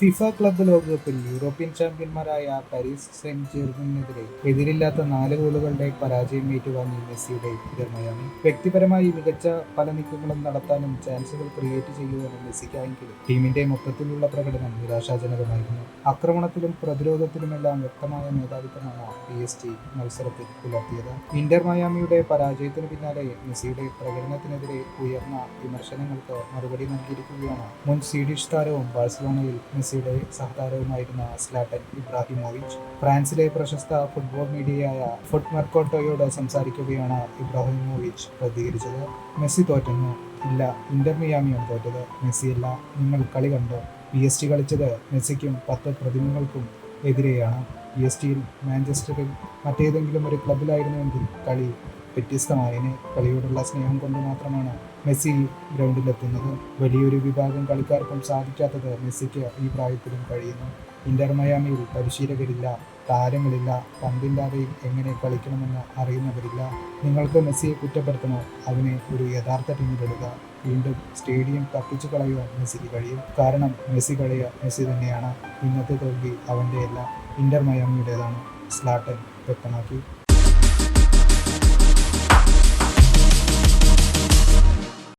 FIFA club ലോകകപ്പിൽ European ചാമ്പ്യന്മാരായ Paris Saint ജെർമനെതിരെ എതിരില്ലാത്ത നാല് ഗോളുകളുടെ പരാജയം ഏറ്റുവാങ്ങി മെസ്സിയുടെ ഇന്റർ വ്യക്തിപരമായി മികച്ച പല നീക്കങ്ങളും നടത്താനും ചാൻസുകൾ ക്രിയേറ്റ് ചെയ്യുവാനും മെസ്സിക്കായെങ്കിലും ടീമിന്റെ മൊത്തത്തിലുള്ള പ്രകടനം നിരാശാജനകമായിരുന്നു. ആക്രമണത്തിലും പ്രതിരോധത്തിലുമെല്ലാം വ്യക്തമായ മേധാവിത്വമാണ് പി എസ് ജി മത്സരത്തിൽ പുലർത്തിയത്. ഇന്റർ മയാമിയുടെ പരാജയത്തിന് പിന്നാലെ മെസ്സിയുടെ പ്രകടനത്തിനെതിരെ ഉയർന്ന വിമർശനങ്ങൾക്ക് മറുപടി നൽകിയിരിക്കുകയാണ് മുൻ സ്വീഡിഷ് താരവും ബാഴ്സലോണയിൽ മെസ്സിയുടെ സഹതാരവുമായിരുന്ന സ്ലാട്ടൻ ഇബ്രാഹിമോവിച്ച്. ഫ്രാൻസിലെ പ്രശസ്ത ഫുട്ബോൾ മീഡിയയായ ഫുട് മെർക്കോട്ടോയോട് സംസാരിക്കുകയാണ് ഇബ്രാഹിമോവിച്ച് പ്രതികരിച്ചത്. മെസ്സി തോറ്റെന്നു? ഇല്ല. ഇന്റർ മിയാമിയാണ് തോറ്റത്. മെസ്സിയല്ല. നിങ്ങൾ കളി കണ്ടു? പി എസ് ടി കളിച്ചത് മെസ്സിക്കും പത്ത് പ്രതിമകൾക്കും എതിരെയാണ്. പി എസ് ടിയിൽ മാഞ്ചസ്റ്ററിൽ മറ്റേതെങ്കിലും ഒരു ക്ലബിലായിരുന്നുവെങ്കിൽ കളി വ്യത്യസ്തമായതിന് കളിയോടുള്ള സ്നേഹം കൊണ്ട് മാത്രമാണ് മെസ്സി ഗ്രൗണ്ടിലെത്തുന്നത്. വലിയൊരു വിഭാഗം കളിക്കാർക്കും സാധിക്കാത്തത് മെസ്സിക്ക് ഈ പ്രായത്തിലും കഴിയുന്നു. ഇന്റർ മയാമിയിൽ പരിശീലകരില്ല താരങ്ങളില്ല പന്തില്ലാതെയും എങ്ങനെ കളിക്കണമെന്ന് അറിയുന്നവരില്ല. നിങ്ങൾക്ക് മെസ്സിയെ കുറ്റപ്പെടുത്തണോ? അവനെ ഒരു യഥാർത്ഥ ടീമിലിടുക വീണ്ടും സ്റ്റേഡിയം കത്തിച്ചു കളയുവാൻ മെസ്സിക്ക് കഴിയും. കാരണം മെസ്സി കളിയ മെസ്സി തന്നെയാണ്. ഇന്നത്തെ തോൽവി അവന്റെ എല്ലാം ഇന്റർ മയാമിയുടേതാണ്. സ്ലാട്ടൻ വ്യക്തമാക്കി.